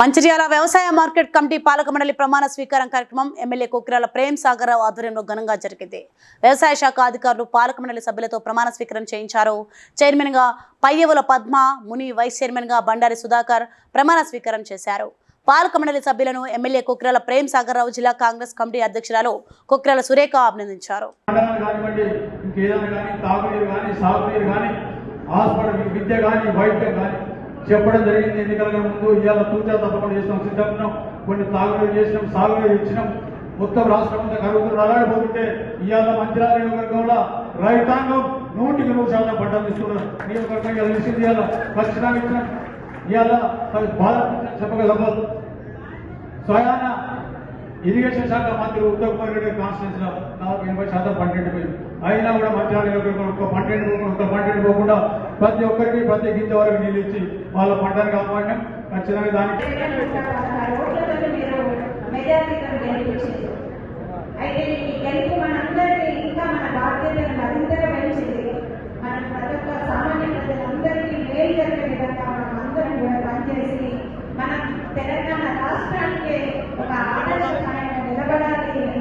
మంచిర్యాల వ్యవసాయ market committee పాలక మండలి ప్రమాణ స్వీకారం కార్యక్రమం ఎమ్మెల్యే కుక్రాల ప్రేమ్ సాగర్ రావు ఆధ్వర్యంలో ఘనంగా జరిగింది. వ్యవసాయ శాఖ అధికారులు పాలక మండలి సభ్యులతో ప్రమాణ స్వీకారం చేయించారు. చైర్మన్గా పయ్యవుల పద్మ ముని వైస్ చైర్మన్గా బండారి సుధాకర్ ప్రమాణ స్వీకారం చేశారు. పాలక మండలి సభ్యులను ఎమ్మెల్యే కుక్రాల ప్రేమ్ సాగర్ జిల్లా కాంగ్రెస్ కమిటీ అధ్యక్షురాలు కుక్రాల సురేఖ అభినందించారు. హాస్పిటల్ విద్య కానీ వైద్యం కానీ చెప్పడం జరిగింది. ఎన్నికల ముందు ఇవాళ తూచా తప్పకుండా చేసినాం సిద్ధం కొన్ని తాగునీరు చేసినాం సాగునీరు ఇచ్చినాం. మొత్తం రాష్ట్రం అంతా కరుగుతూ అలాడిపోతుంటే ఇవాళ మంచిర్యాల నియోజకవర్గంలో రైతాంగం నూటికి నూరు శాతం పంటలు ఇస్తున్నారు నియోజకవర్గం ఇవాళ తెలిసింది ఇవాళ ఖచ్చితంగా ఇచ్చిన ఇవాళ బాధ చెప్పగలవద్దు స్వయాన ఇరిగేషన్ శాఖ మంత్రి ఉత్తమ్ కుమార్ రెడ్డి కాన్స్టిట్యూన్స్లో దాదాపు ఎనభై శాతం పంటెంట్ పోయింది అయినా కూడా మంచిర్యాల నియోజకవర్గంలో ఒక్క పంటెంట్ పోకుండా ఒక్క పంటెంట్ పోకుండా ప్రతి ఒక్కరికి ప్రతి గింజ వరకు నీళ్ళు ఇచ్చి వాళ్ళ పంటను కాపాడినాం ఖచ్చితంగా దానికి అయితే